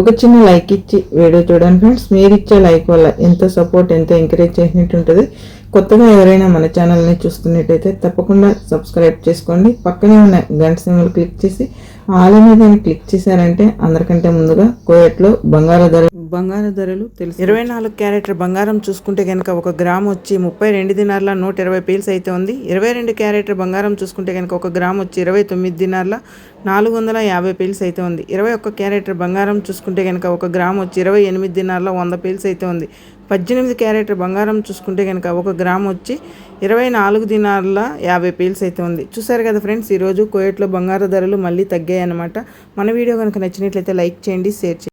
ఒక చిన్న లైక్ ఇచ్చి వీడియో చూడండి ఫ్రెండ్స్ మీరు ఇచ్చే లైక్ వల్ల ఎంత సపోర్ట్ ఎంత ఎంకరేజ్ చేసినట్టు ఉంటుంది కొత్తగా ఎవరైనా మన ఛానల్ని చూస్తున్నట్టయితే తప్పకుండా సబ్స్క్రైబ్ చేసుకోండి. పక్కనే ఉన్న గంట సింబల్ క్లిక్ చేసి ఆల్ మీద క్లిక్ చేశారంటే అందరికంటే ముందుగా కోయట్లో బంగారు ధర బంగారం ధరలు తెలుసు. ఇరవై నాలుగు క్యారెట్ బంగారం చూసుకుంటే కనుక ఒక గ్రామ్ వచ్చి ముప్పై రెండు దినార్ల నూట ఇరవై పీల్స్ అయితే ఉంది. ఇరవై రెండు క్యారెట్ బంగారం చూసుకుంటే కనుక ఒక గ్రామ్ వచ్చి ఇరవై తొమ్మిది దినార్ల నాలుగు వందల యాభై పీల్స్ అయితే ఉంది. ఇరవై ఒక్క క్యారెట్ బంగారం చూసుకుంటే కనుక ఒక గ్రామ్ వచ్చి ఇరవై ఎనిమిది దినార్ల వంద పీల్స్ అయితే ఉంది. పద్దెనిమిది క్యారెట్ బంగారం చూసుకుంటే కనుక ఒక గ్రామ్ వచ్చి ఇరవై నాలుగు దినార్ల యాభై పీల్స్ అయితే ఉంది. చూసారు కదా ఫ్రెండ్స్ ఈరోజు కోయట్లో బంగారు ధరలు మళ్ళీ తగ్గాయి అన్నమాట మన వీడియో కనుక నచ్చినట్లయితే లైక్ చేయండి షేర్ చేయండి.